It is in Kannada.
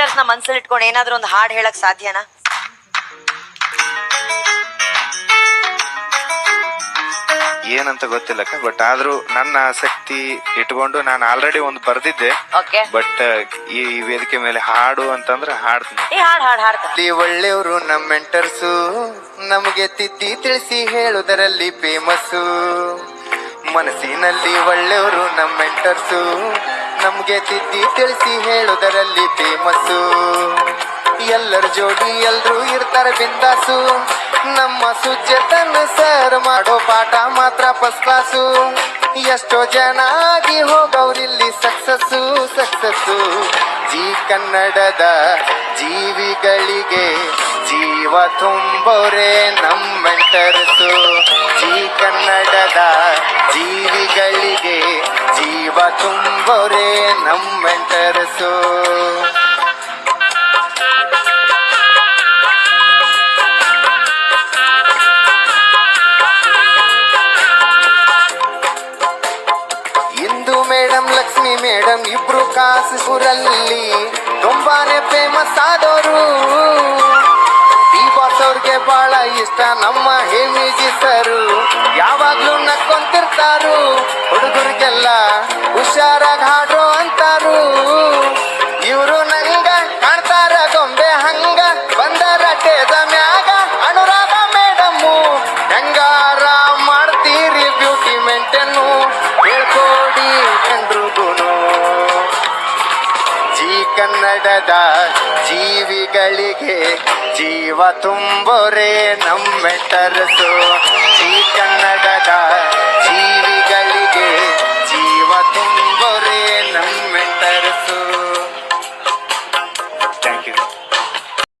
ಮೆಂಟರ್ಸ್ನ ಮನ್ಸಲ್ಲಿ ಇಟ್ಕೊಂಡು ಏನಾದ್ರೂ ಒಂದು ಹಾಡ್ ಹೇಳಕ್ ಸಾಧ್ಯನಾ? ಏನಂತ ಗೊತ್ತಿಲ್ಲ ಬಟ್ ಆದ್ರೂ ನನ್ನ ಆಸಕ್ತಿ ಇಟ್ಕೊಂಡು ನಾನು ಆಲ್ರೆಡಿ ಒಂದು ಬರ್ದಿದ್ದೆ. ಓಕೆ ಬಟ್ ಈ ವೇದಿಕೆ ಮೇಲೆ ಹಾಡು ಅಂತಂದ್ರೆ ಹಾಡ್ತೀನಿ. ಈ ಹಾಡ್ ಹಾಡ್ ಹಾಡ್ತಾ. ಇಲ್ಲಿ ಒಳ್ಳೆಯವರು ನಮ್ಮ ಮೆಂಟರ್ಸು ನಮಗೆ ತಿದ್ದಿ ತಿಳಿಸಿ ಹೇಳುದರಲ್ಲಿ ಫೇಮಸ್ಸು ಮನಸ್ಸಿನಲ್ಲಿ ಒಳ್ಳೆಯವರು ನಮ್ಮ ಮೆಂಟರ್ಸು ನಮಗೆ ತಿದ್ದಿ ತಿಳಿಸಿ ಹೇಳುವುದರಲ್ಲಿ ಫೇಮಸ್ಸು ಎಲ್ಲರ ಜೋಡಿ ಎಲ್ರು ಇರ್ತಾರೆ ಬಿಂದಾಸು. ನಮ್ಮ ಸುಚೇತನ ಸರ್ ಮಾಡೋ ಪಾಠ ಮಾತ್ರ ಫಸ್ಟ್ ಕ್ಲಾಸು ಎಷ್ಟೋ ಜನ ಆಗಿ ಹೋಗವ್ರಿಲ್ಲಿ ಸಕ್ಸಸ್ಸು ಸಕ್ಸಸ್ಸು ಜಿ ಕನ್ನಡದ ಜೀವಿಗಳಿಗೆ ಜೀವ ತುಂಬೋರೆ ನಮ್ಮ ಜೀ ಕನ್ನಡದ ಜೀವಿಗಳಿಗೆ ಜೀವ ತುಂಬೋರೆ ನಮ್ಮ ಮೆಂಟರ್ಸು ಇಂದು ಮೇಡಮ್ ಲಕ್ಷ್ಮಿ ಮೇಡಮ್ ಇಬ್ರು ಕಾಸೂರಲ್ಲಿ ತುಂಬಾನೇ ಫೇಮಸ್ ಆದವರು ಈ ಬಾಸ್ ಅವ್ರಿಗೆ ಬಹಳ ಇಷ್ಟ ನಮ್ಮ ಹೇಮಿಜಿ ಸರು. ಯಾವಾಗ್ಲೂ ನಕ್ಕೊಂತಿರ್ತಾರು. ಹುಡುಗರಿಗೆಲ್ಲ ಹುಷಾರಾಗಿ ಹಾಡ್ರು ಅಂತಾರು. ಇವರು ನಂಗ ಕಾಣ್ತಾರ ಗೊಂಬೆ ಹಂಗ. ಬಂದರ ಟೇದ ಕನ್ನಡದ ಜೀವಿಗಳಿಗೆ ಜೀವ ತುಂಬೋರೆ ನಮ್ಮೆ ತರಸು ಜೀ ಕನ್ನಡದ